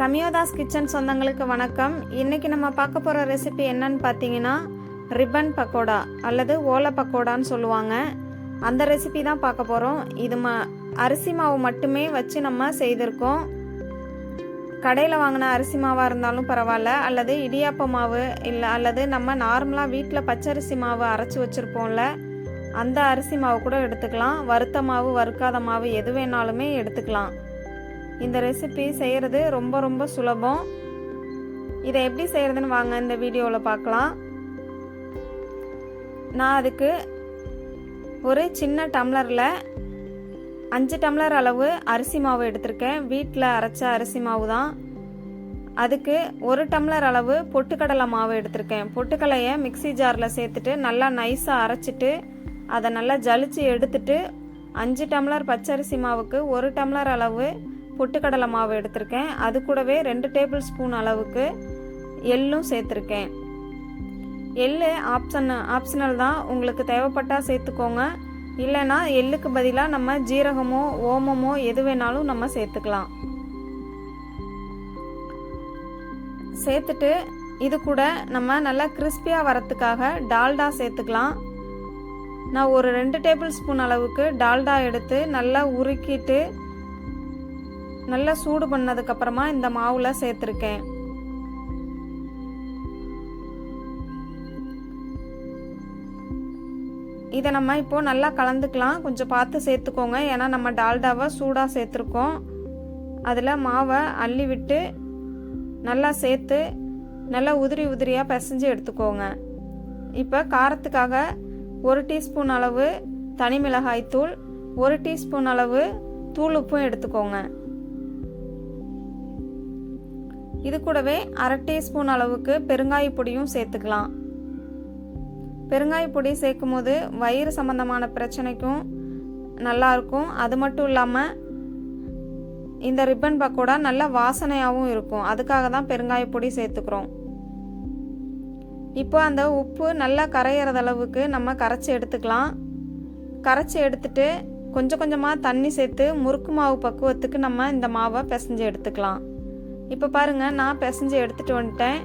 கமியோதாஸ் kitchen சொந்தங்களுக்கு வணக்கம். இன்றைக்கி நம்ம பார்க்க போகிற ரெசிபி என்னன்னு பார்த்தீங்கன்னா ரிப்பன் பக்கோடா அல்லது ஓலை பக்கோடான்னு சொல்லுவாங்க. அந்த ரெசிபி தான் பார்க்க போகிறோம் இது ம அரிசி மாவு மட்டுமே வச்சு நம்ம செய்திருக்கோம். கடையில் வாங்கின அரிசி மாவாக இருந்தாலும் பரவாயில்ல. அல்லது இடியாப்ப மாவு இல்லை அல்லது நம்ம நார்மலாக வீட்டில் பச்சரிசி மாவு அரைச்சி வச்சுருப்போம்ல அந்த அரிசி மாவு கூட எடுத்துக்கலாம். வறுத்த மாவு வறுக்காத மாவு எது வேணாலுமே எடுத்துக்கலாம். இந்த ரெசிபி செய்கிறது ரொம்ப ரொம்ப சுலபம். இதை எப்படி செய்கிறதுன்னு வாங்க இந்த வீடியோவில் பார்க்கலாம். நான் அதுக்கு ஒரு சின்ன டம்ளரில் அஞ்சு டம்ளர் அளவு அரிசி மாவு எடுத்திருக்கேன். வீட்டில் அரைச்ச அரிசி மாவு தான் அதுக்கு ஒரு டம்ளர் அளவு பொட்டுக்கடலை மாவு எடுத்திருக்கேன். பொட்டுக்கடலையை மிக்சி ஜாரில் சேர்த்துட்டு நல்லா நைஸாக அரைச்சிட்டு அதை நல்லா ஜலிச்சு எடுத்துட்டு அஞ்சு டம்ளர் பச்சரிசி மாவுக்கு ஒரு டம்ளர் அளவு பொட்டுக்கடலை மாவு எடுத்திருக்கேன். அது கூடவே ரெண்டு டேபிள் ஸ்பூன் அளவுக்கு எள்ளும் சேர்த்துருக்கேன். எள்ளு ஆப்ஷன் ஆப்ஷனல் தான். உங்களுக்கு தேவைப்பட்டால் சேர்த்துக்கோங்க. இல்லைன்னா எள்ளுக்கு பதிலாக நம்ம ஜீரகமோ ஓமமோ எது வேணாலும் நம்ம சேர்த்துக்கலாம். சேர்த்துட்டு இது கூட நம்ம நல்லா கிறிஸ்பியாக வரத்துக்காக டால்டா சேர்த்துக்கலாம். நான் ஒரு ரெண்டு டேபிள் ஸ்பூன் அளவுக்கு டால்டா எடுத்து நல்லா உருக்கிட்டு நல்லா சூடு பண்ணதுக்கப்புறமா இந்த மாவில் சேர்த்துருக்கேன். இதை நம்ம இப்போது நல்லா கலந்துக்கலாம். கொஞ்சம் பார்த்து சேர்த்துக்கோங்க. ஏன்னா நம்ம டால்டாவை சூடாக சேர்த்துருக்கோம். அதில் மாவை அள்ளி விட்டு நல்லா சேர்த்து நல்லா உதிரி உதிரியாக பிசைஞ்சு எடுத்துக்கோங்க. இப்போ காரத்துக்காக ஒரு டீஸ்பூன் அளவு தனி மிளகாய் தூள் ஒரு டீஸ்பூன் அளவு தூள் உப்பும் எடுத்துக்கோங்க. இது கூடவே அரை டீஸ்பூன் அளவுக்கு பெருங்காய பொடியும் சேர்த்துக்கலாம். பெருங்காய பொடி சேர்க்கும் போது வயிறு சம்பந்தமான பிரச்சனைக்கும் நல்லாயிருக்கும் அது மட்டும் இல்லாமல் இந்த ரிப்பன் பக்கோடா நல்ல வாசனையாகவும் இருக்கும். அதுக்காக தான் பெருங்காய பொடி சேர்த்துக்கிறோம். இப்போ அந்த உப்பு நல்லா கரையிறது அளவுக்கு நம்ம கரைச்சி எடுத்துக்கலாம். கரைச்சி எடுத்துட்டு கொஞ்சம் கொஞ்சமாக தண்ணி சேர்த்து முறுக்கு மாவு பக்குவத்துக்கு நம்ம இந்த மாவை பிசைஞ்சு எடுத்துக்கலாம். இப்போ பாருங்கள் நான் பிசைஞ்சு எடுத்துகிட்டு வந்துட்டேன்.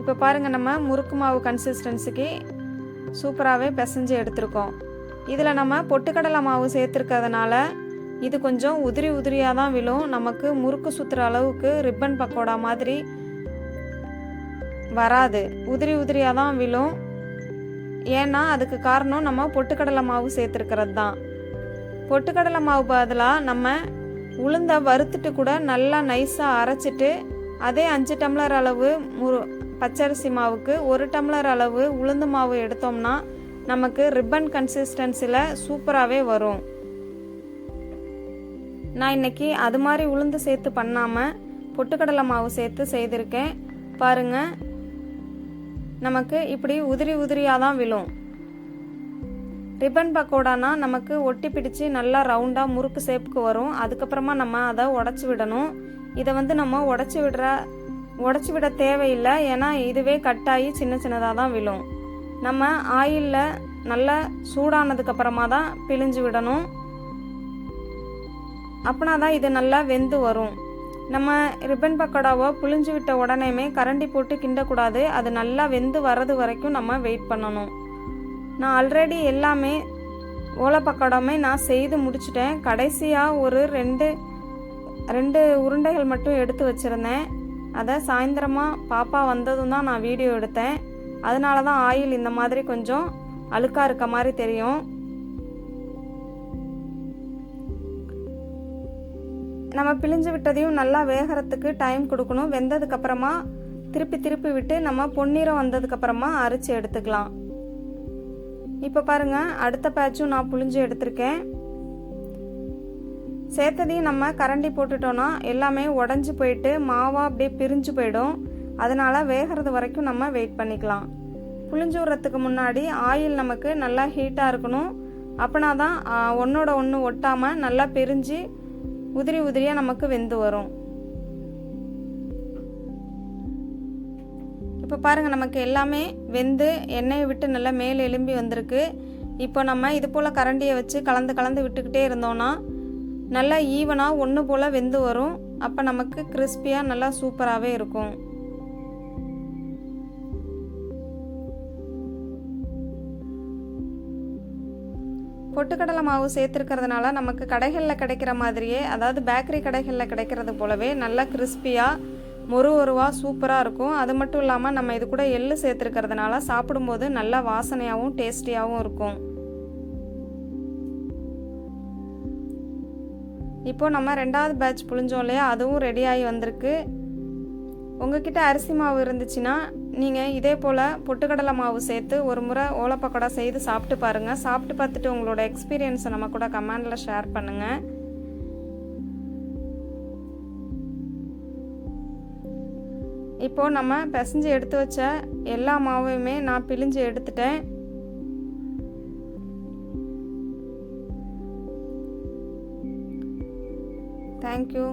இப்போ பாருங்கள் நம்ம முறுக்கு மாவு கன்சிஸ்டன்சிக்கு சூப்பராகவே பிசைஞ்சு எடுத்திருக்கோம். இதில் நம்ம பொட்டுக்கடலை மாவு சேர்த்துருக்கிறதுனால இது கொஞ்சம் உதிரி உதிரியாக தான் விழும். நமக்கு முறுக்கு சுற்றுற அளவுக்கு ரிப்பன் பக்கோடா மாதிரி வராது. உதிரி உதிரியாக தான் விழும். ஏன்னா அதுக்கு காரணம் நம்ம பொட்டுக்கடலை மாவு சேர்த்துருக்கிறது தான். பொட்டுக்கடலை மாவு பதிலாக நம்ம உளுந்தை வறுத்துட்டு கூட நல்லா நைஸாக அரைச்சிட்டு அதே அஞ்சு டம்ளர் அளவு முரு பச்சரிசி மாவுக்கு ஒரு டம்ளர் அளவு உளுந்து மாவு எடுத்தோம்னா நமக்கு ரிப்பன் கன்சிஸ்டன்சியில் சூப்பராகவே வரும். நான் இன்னைக்கு அது மாதிரி உளுந்து சேர்த்து பண்ணாமல் பொட்டுக்கடலை மாவு சேர்த்து செய்திருக்கேன். பாருங்கள் நமக்கு இப்படி உதிரி உதிரியாக தான் விழும். ரிப்பன் பக்கோடானா நமக்கு ஒட்டி பிடிச்சு நல்லா ரவுண்டாக முறுக்கு ஷேப்புக்கு வரும் அதுக்கப்புறமா நம்ம அதை உடச்சி விடணும் இதை வந்து நம்ம உடச்சி விடுற உடச்சி விட தேவையில்லை ஏன்னா இதுவே கட்டாகி சின்ன சின்னதாக தான் விழும் நம்ம ஆயிலில் நல்லா சூடானதுக்கப்புறமா தான் பிழிஞ்சு விடணும் அப்படின்னா தான் இது நல்லா வெந்து வரும் நம்ம ரிப்பன் பக்கோடாவை புழிஞ்சு விட்ட உடனேமே கரண்டி போட்டு கிண்டக்கூடாது அது நல்லா வெந்து வர்றது வரைக்கும் நம்ம வெயிட் பண்ணணும் நான் ஆல்ரெடி எல்லாமே ஓலை பக்கோடாமே நான் செய்து முடிச்சிட்டேன். கடைசியாக ஒரு ரெண்டு ரெண்டு உருண்டைகள் மட்டும் எடுத்து வச்சுருந்தேன். அதை சாயந்தரமாக பாப்பா வந்ததும் தான் நான் வீடியோ எடுத்தேன். அதனால தான் ஆயில் இந்த மாதிரி கொஞ்சம் அழுக்காக இருக்க மாதிரி தெரியும். நம்ம பிழிஞ்சு விட்டதையும் நல்லா வேகிறதுக்கு டைம் கொடுக்கணும். வெந்ததுக்கப்புறமா திருப்பி திருப்பி விட்டு நம்ம பொன்னிறம் வந்ததுக்கப்புறமா அரிச்சு எடுத்துக்கலாம். இப்போ பாருங்க அடுத்த பேட்சும் நான் புழிஞ்சு எடுத்திருக்கேன். சேர்த்ததையும் நம்ம கரண்டி போட்டுட்டோன்னா எல்லாமே உடஞ்சி போயிட்டு மாவாக அப்படியே பிரிஞ்சு போயிடும். அதனால வேகிறது வரைக்கும் நம்ம வெயிட் பண்ணிக்கலாம். புளிஞ்சு விடுறதுக்கு முன்னாடி ஆயில் நமக்கு நல்லா ஹீட்டாக இருக்கணும். அப்படின்னா தான் ஒன்றோட ஒன்று ஒட்டாமல் நல்லா பிரிஞ்சு உதிரி உதிரியாக நமக்கு வெந்து வரும். இப்போ பாருங்கள் நமக்கு எல்லாமே வெந்து எண்ணெயை விட்டு நல்லா மேலே எலும்பி வந்திருக்கு. இப்போ நம்ம இது போல் கரண்டியை வச்சு கலந்து கலந்து விட்டுக்கிட்டே இருந்தோன்னா நல்லா ஈவனாக ஒன்று போல் வெந்து வரும். அப்போ நமக்கு கிறிஸ்பியாக நல்லா சூப்பராகவே இருக்கும். பொட்டுக்கடலை மாவு சேர்த்துருக்கிறதுனால நமக்கு கடைகளில் கிடைக்கிற மாதிரியே அதாவது பேக்கரி கடைகளில் கிடைக்கிறது போலவே நல்லா கிறிஸ்பியாக மொறு ஒருவா சூப்பராக இருக்கும். அது மட்டும் இல்லாமல் நம்ம இது கூட எள்ளு சேர்த்துருக்கிறதுனால சாப்பிடும்போது நல்லா வாசனையாகவும் டேஸ்டியாகவும் இருக்கும். இப்போ நம்ம ரெண்டாவது பேட்ச் புழிஞ்சோம் இல்லையா? அதுவும் ரெடி ஆகி வந்திருக்கு. உங்ககிட்ட அரிசி மாவு இருந்துச்சுன்னா நீங்கள் இதே போல் பொட்டுக்கடலை மாவு சேர்த்து ஒரு முறை ஓலப்பக்கோடா செய்து சாப்பிட்டு பாருங்கள் சாப்பிட்டு பார்த்துட்டு உங்களோட எக்ஸ்பீரியன்ஸை நம்ம கூட கமெண்டில் ஷேர் பண்ணுங்கள் இப்போது நம்ம பிசைஞ்சு எடுத்து வச்ச எல்லா மாவையுமே நான் பிழிஞ்சு எடுத்துட்டேன். தேங்க்யூ